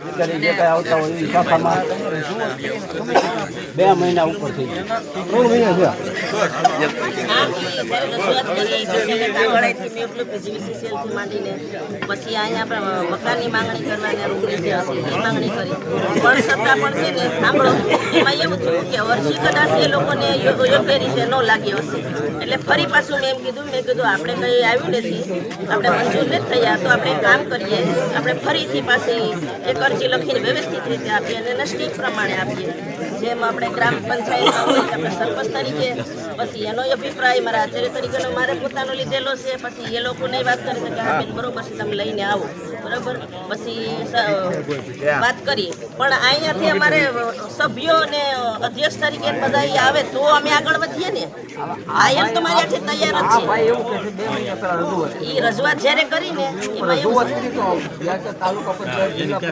જે બે મહિના ઉપર થઈ ત્રણ મહિના પછી અહીંયા મકાનની માંગણી કરવાની માંગણી કરી પણ પણ છે કે વર્ષી કદાચ એ લોકોને ન લાગી હશે એટલે ફરી પાછું મેં એમ કીધું મેં કીધું આપણે કંઈ આવ્યું નથી આપણે મંજૂર નથી થયા, તો આપણે કામ કરીએ. આપણે ફરીથી પાછી એક અરજી લખીને વ્યવસ્થિત રીતે આપીએ અને સ્ટેપ પ્રમાણે આપીએ. જેમ આપણે ગ્રામ પંચાયતમાં હોય આપણે સરપંચ તરીકે, પછી એનો અભિપ્રાય મારા આચાર્ય તરીકેનો મારે પોતાનો લીધેલો છે, પછી એ લોકોને વાત કરી શકે હા બેન, બરોબર છે, તમે લઈને આવો. બરાબર? પછી વાત કરીએ. પણ અહીંયાથી અમારે સભ્યો અને અધ્યક્ષ તરીકે બધા આવે તો અમે આગળ વધીએ ને. આ એમ તો મારી આથી તૈયાર જ છે. એ રજૂઆત જ્યારે કરીને એમાં એવું